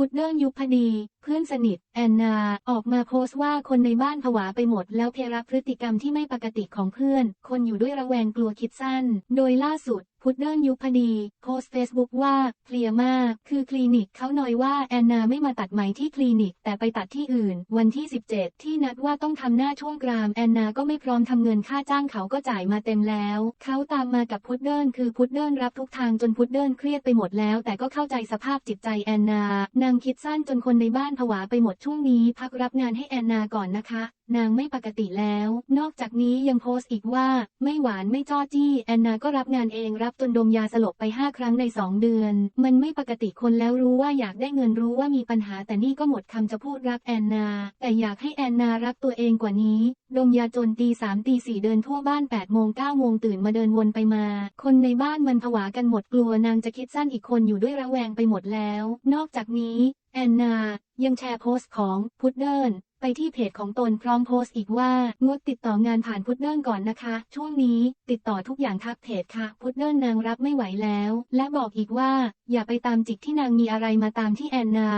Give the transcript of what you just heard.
พุดเดิ้ลยุพดีเพื่อนสนิท แอนนา ออกมาโพสต์ว่าคนในบ้านผวาไปหมด แล้วเพรับพฤติกรรมที่ไม่ปกติของเพื่อน คนอยู่ด้วยระแวงกลัวคิดสั้น โดยล่าสุด พุดเดิ้ลยุพดี โพสต์เฟซบุ๊กว่าเพลียมาก คือคลินิกเขาหน่อยว่าแอนนาไม่มาตัดไหมที่คลินิก แต่ไปตัดที่อื่น วันที่ 17 ที่นัดว่าต้องทำหน้าช่วงกรามแอนนาก็ไม่พร้อมทำเงินค่าจ้างเขาก็จ่ายมาเต็มแล้ว เขาตามมากับพุดเดิ้ลคือพุดเดิ้ลรับทุกทางจนพุดเดิ้ลเครียดไปหมดแล้ว แต่ก็เข้าใจสภาพจิตใจแอนนานางคิดสั้นจนคนในบ้านานผวาไปหมดช่วงนี้พักรับงานให้แอนนาก่อนนะคะ นางไม่ปกติแล้ว นอกจากนี้ยังโพสต์อีกว่า ไม่หวานไม่จ้อจี้ แอนนาก็รับงานเองรับจนดมยาสลบไป 5 ครั้งใน 2 เดือน มันไม่ปกติคนแล้วรู้ว่าอยากได้เงินรู้ว่ามีปัญหา แต่นี่ก็หมดคำจะพูดรักแอนนา แต่อยากให้แอนนารักตัวเองกว่านี้ดมยาจนตีสามตีสี่เดินทั่วบ้าน8ปดโมงเก้าโมงตื่นมาเดินวนไปมา คนในบ้านมันผวากันหมดกลัวนางจะคิดสั้นอีกคนอยู่ด้วยระแวงไปหมดแล้ว นอกจากนี้ แอนนา ยังแชร์โพสต์ของพุดเดิลไปที่เพจของตนพร้อมโพสต์อีกว่า งดติดต่องานผ่านพุดเดิลก่อนนะคะ ช่วงนี้ติดต่อทุกอย่างทักเพจค่ะ พุดเดิลนางรับไม่ไหวแล้ว และบอกอีกว่า อย่าไปตามจิกที่นางมีอะไรมาตามที่แอนนา